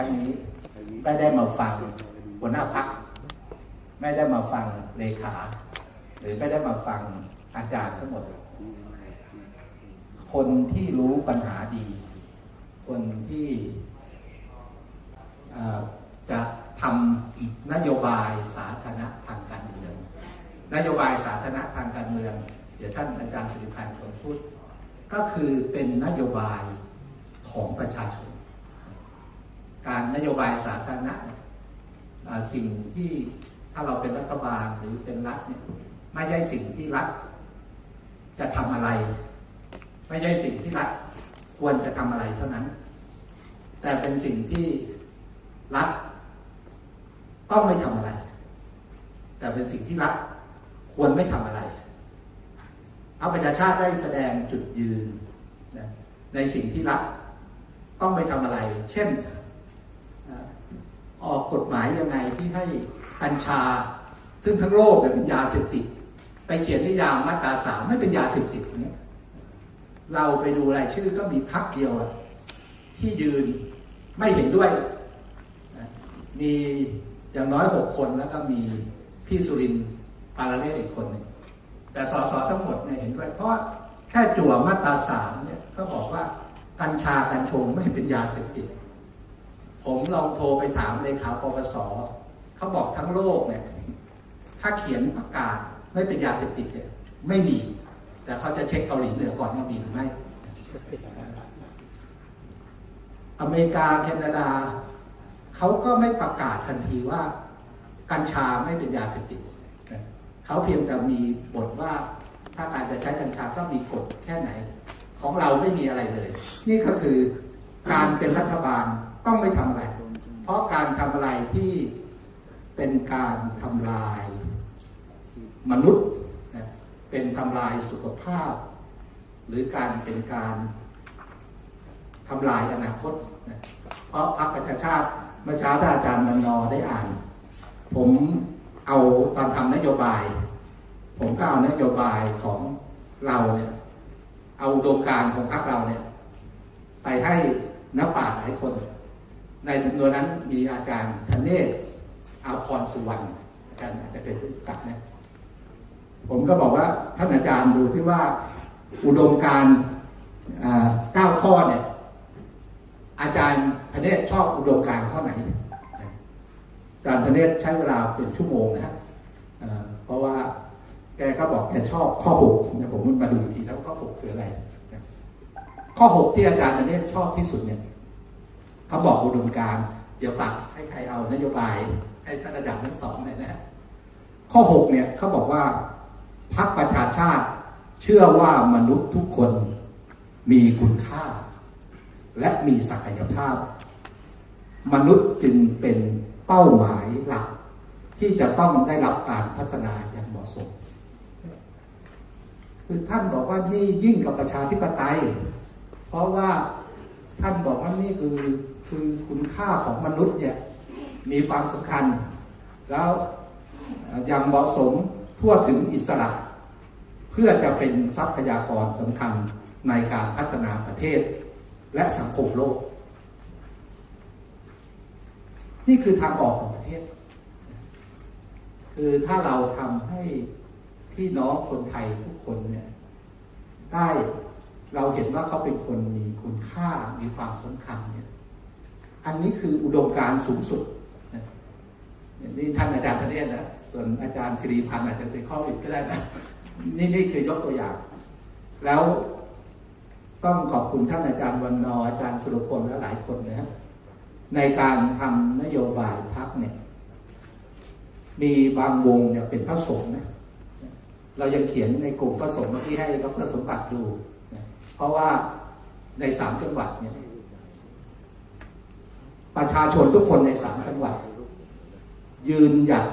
รั้งนี้ไม่ได้มาฟังหัวหน้าพัก ไม่ได้มาฟังเลขา หรือไม่ได้มาฟังอาจารย์ทั้งหมด คนที่รู้ปัญหาดี คนที่จะทำนโยบายสาธารณะทางการเมือง นโยบายสาธารณะทางการเมือง เดี๋ยวท่านอาจารย์สุริพันธ์คนพูด ก็คือเป็นนโยบายของประชาชน การนโยบายสาธารณะสิ่งที่ถ้าเราเป็นรัฐบาลหรือเป็นรัฐเนี่ยไม่ใช่สิ่งที่รัฐจะทำอะไร ไม่ใช่สิ่งที่รัฐควรจะทำอะไรเท่านั้น แต่เป็นสิ่งที่รัฐต้องไม่ทำอะไร แต่เป็นสิ่งที่รัฐควรไม่ทำอะไรเอาประชาชาติได้แสดงจุดยืนในสิ่งที่รัฐต้องไม่ทำอะไร เช่น ออกกฎหมายยังไงที่ให้กัญชา ซึ่งทั้งโลกเนี่ยเป็นยาเสพติด ไปเขียนนิยามมาตราสามไม่เป็นยาเสพติดเนี้ยเราไปดูรายชื่อก็มีพักเดียวที่ยืนไม่เห็นด้วย มีอย่างน้อยหกคนแล้วก็มีพี่สุรินปาราเลศอีกคนหนึ่งแต่สสทั้งหมดเนี่ยเห็นด้วย เพราะแค่จั่วมาตราสามเนี่ยก็บอกว่ากัญชากัญชงไม่เป็นยาเสพติด ผมลองโทรไปถามเลขาปปสเขาบอกทั้งโลกเนี่ยถ้าเขียนประกาศไม่เป็นยาเสพติดเนี่ยไม่มี แต่เขาจะเช็คเกาหลีเหนือก่อนว่ามีหรือไม่ อเมริกาแคนาดาเขาก็ไม่ประกาศทันทีว่ากัญชาไม่เป็นยาเสพติดเขาเพียงแต่มีบทว่าถ้าการจะใช้กัญชาก็มีกฎแค่ไหน ของเราไม่มีอะไรเลย นี่ก็คือการเป็นรัฐบาล ต้องไม่ทำอะไร เพราะการทำอะไรที่เป็นการทำลายมนุษย์นะเป็นทำลายสุขภาพ หรือการเป็นการทำลายอนาคตนะเพราะพรรคประชาชาติเมื่อเช้าท่านอาจารย์มันนอได้อ่าน ผมเอาตอนทำนโยบาย ผมก็เอานโยบายของเราเนี่ยเอาอุดมการของพรรคเราเนี่ย ไปให้นักปราชญ์หลายคน ในจำนวนนั้นมีอาจารย์ธเนศอาพรสุวรรณอาจารย์อาจจะเป็นผู้จักนะผมก็บอกว่าท่านอาจารย์ดูที่ว่าอุดมการเก้าข้อเนี่ยอาจารย์ธเนศชอบอุดมการข้อไหนอาจารย์ธเนศใช้เวลาเป็นชั่วโมงนะฮะเพราะว่าแกก็บอกแกชอบข้อหกนะผมมาดูอีกทีแล้วข้อหกคืออะไร ข้อหกที่อาจารย์ธเนศชอบที่สุดเนี่ย เขาบอกอุดมการ เดี๋ยวฝากให้ใครเอานโยบาย ให้ท่านอาจารย์ทั้งสองเลยนะฮะข้อหกเนี่ยเขาบอกว่าพรรคประชาชาติ เชื่อว่ามนุษย์ทุกคนมีคุณค่า และมีศักยภาพ มนุษย์จึงเป็นเป้าหมายหลัก ที่จะต้องได้รับการพัฒนาอย่างเหมาะสม คือท่านบอกว่านี่ยิ่งกับประชาธิปไตย เพราะว่า ท่านบอกว่านี่คือคือคุณค่าของมนุษย์เนี่ยมีความสำคัญ แล้วอย่างเหมาะสมทั่วถึงอิสระ เพื่อจะเป็นทรัพยากรสำคัญในการพัฒนาประเทศ และสังคมโลก นี่คือทางออกของประเทศ คือถ้าเราทำให้พี่น้องคนไทยทุกคนเนี่ยได้ เราเห็นว่าเขาเป็นคนมีคุณค่ามีความสำคัญเนี่ย อันนี้คืออุดมการณ์สูงสุดนี่ท่านอาจารย์ธเนศนะส่วนอาจารย์สิริพันธ์อาจจะเป็นข้ออื่นก็ได้นะนี่นี่คือยกตัวอย่าง แล้วต้องขอบคุณท่านอาจารย์วันนออาจารย์สุรพลและหลายคนนะครับในการทำนโยบายพักเนี่ย มีบางวงเนี่ยเป็นพระสงฆ์นะเรายังเขียนในกลุ่มพระสงฆ์ที่ให้ดรสมบัติดู เพราะว่าในสามจังหวัดเนี่ยประชาชนทุกคนในสามจังหวัด ยืนหยัด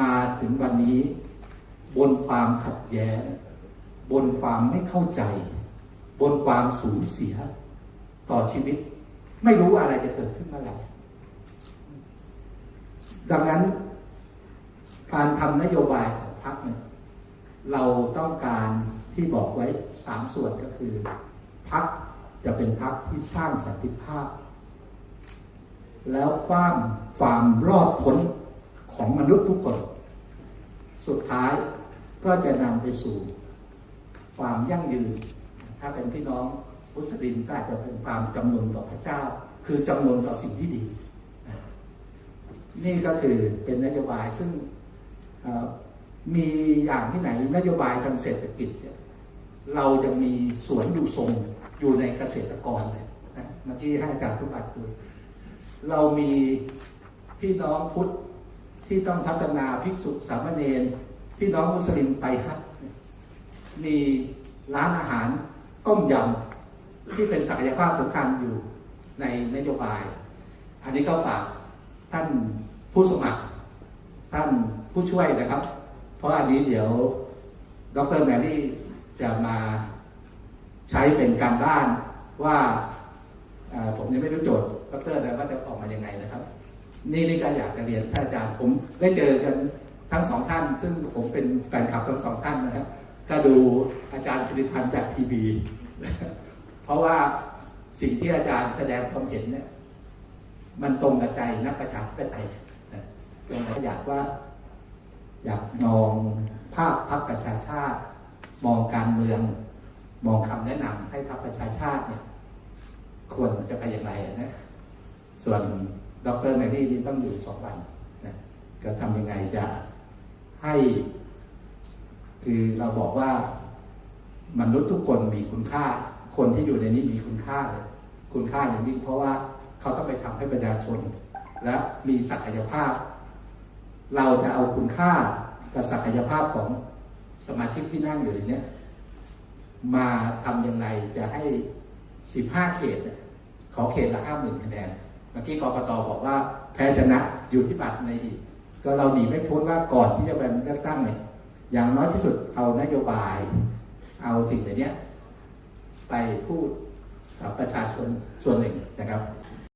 มาถึงวันนี้ บนความขัดแย้ง บนความไม่เข้าใจ บนความสูญเสียต่อชีวิต ไม่รู้ว่าอะไรจะเกิดขึ้นเมื่อไหร่ดังนั้น การทำนโยบายของพรรคเนี่ยเราต้องการ ที่บอกไว้สามส่วนก็คือพรรคจะเป็นพรรคที่สร้างสันติภาพ แล้วความความรอดพ้นของมนุษย์ทุกคน สุดท้ายก็จะนำไปสู่ความยั่งยืน ถ้าเป็นพี่น้องมุสลิมก็อาจจะเป็นความจำนวนต่อพระเจ้า คือจำนวนต่อสิ่งที่ดี นี่ก็คือเป็นนโยบายซึ่งมีอย่างที่ไหนนโยบายทางเศรษฐกิจเนี่ย เราจะมีสวนดูทรงอยู่ในเกษตรกรเลยนะเมื่อกี้ให้อาจารย์ทุบัตดูเรามีพี่น้องพุทธที่ต้องพัฒนาภิกษุสามเณรพี่น้องมุสลิมไปฮัทมีร้านอาหารต้มยำที่เป็นศักยภาพสำคัญอยู่ในนโยบาย อันนี้ก็ฝากท่านผู้สมัคร ท่านผู้ช่วยนะครับ เพราะอันนี้เดี๋ยวดรแมรี่ ใช้เป็นการบ้านว่าผมยังไม่รู้โจทย์ดรนะว่าจะออกมายังไงนะครับ นี่นี่ก็อยากจะเรียนท่านอาจารย์ผมได้เจอกันทั้งสองท่าน ซึ่งผมเป็นแฟนคลับทั้งสองท่านนะครับก็ดูอาจารย์สิริพันธ์จากทีวีเพราะว่าสิ่งที่อาจารย์แสดงความเห็นเนี่ยมันตรงกับใจนักประชาธิปไตยตรงกับอยากว่า อยากมองภาพพรรคประชาชาติ มองการเมือง มองคำแนะนำให้พรรคประชาชาติเนี่ยควรจะไปอย่างไรนะส่วนดรแมรี่นี่ต้องอยู่สองวันนะก็ทำยังไงจะให้ คือเราบอกว่ามนุษย์ทุกคนมีคุณค่า คนที่อยู่ในนี้มีคุณค่าเลยคุณค่าอย่างยิ่งเพราะว่าเขาต้องไปทำให้ประชาชน และมีศักยภาพ เราจะเอาคุณค่ากับศักยภาพของสมาชิกที่นั่งอยู่ในนี้ มาทำยังไงจะให้ 15 เขตขอเขตละ 50,000 คะแนน เมื่อกี้กกตบอกว่าแพ้ชนะอยู่ที่บัตรในอีก ก็เราหนีไม่พ้นว่าก่อนที่จะเป็นเลือกตั้งเนี่ยอย่างน้อยที่สุดเอานโยบาย เอาสิ่งเหล่านี้ไปพูดกับประชาชนส่วนหนึ่งนะครับ